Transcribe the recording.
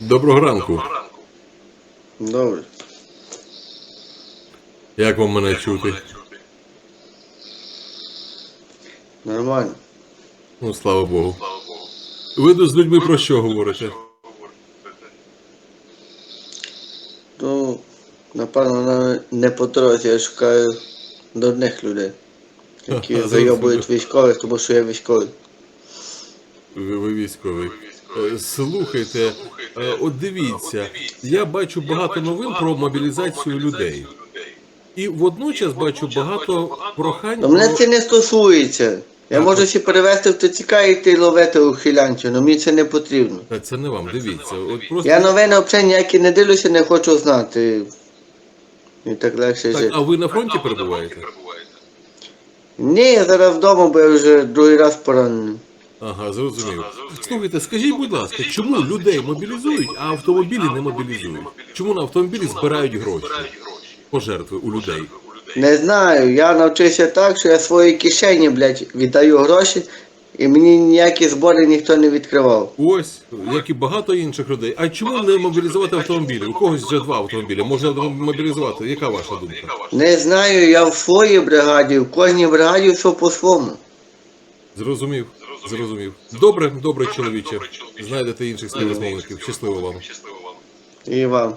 Доброго ранку. Добре. Як вам мене чути? Нормально. Ну, слава Богу. Ви тут з людьми про що говорите? Ну, напевно, на- не по дорозі, я шукаю дурних людей, які зайобують військових, тому що я військовий. Ви, ви військовий. Е, Слухайте, е, от дивіться, я бачу багато новин про мобілізацію людей. І водночас бачу багато прохань. Мене це не стосується. Я Так, можу всі перевезти в ТЦК і йти ловити ухилянців, але мені це не потрібно. Та Це не вам, дивіться. От просто... Я новини взагалі ніякі не дивлюся, не хочу знати. І так легше Так, жити. а ви на фронті перебуваєте? Ні, я зараз вдома, бо я вже другий раз поранений. Ага, зрозумів. Слухайте, скажіть, будь ласка, чому людей мобілізують, а автомобілі не мобілізують? Чому на автомобілі збирають гроші? Пожертви у людей. Не знаю, я навчився так, що я свої кишені, блядь, віддаю гроші, і мені ніякі збори ніхто не відкривав. Ось, як і багато інших людей. А чому не мобілізувати автомобілі? У когось вже два автомобілі. Можна мобілізувати. Яка ваша думка? Не знаю, я в своїй бригаді, в кожній бригаді все по-своєму. Зрозумів. Зрозумів. Добре, добре, чоловіче. Знайдете інших співрозмовників. Щасливо вам. І вам.